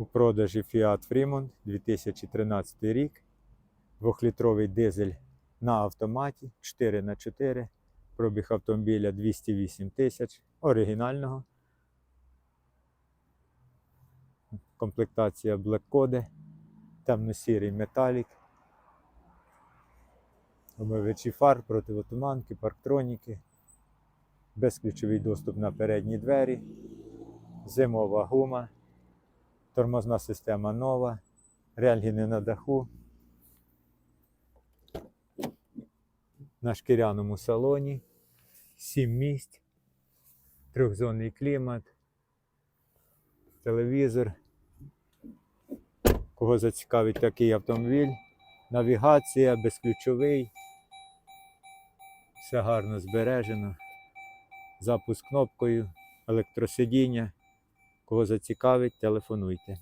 У продажі Fiat Fremont 2013 рік. Двохлітровий дизель на автоматі 4х4. Пробіг автомобіля 208 тисяч. Оригінального. Комплектація Black Code. Темно-сірий металік. Омивачі фар, противотуманки, парктроніки. Безключовий доступ на передні двері. Зимова гума. Тормозна система нова. Рельгіни на даху. На шкіряному салоні. Сім місць. Трьохзонний клімат. Телевізор. Кого зацікавить такий автомобіль. Навігація, безключовий. Все гарно збережено. Запуск кнопкою, електросидіння. Кого зацікавить, телефонуйте.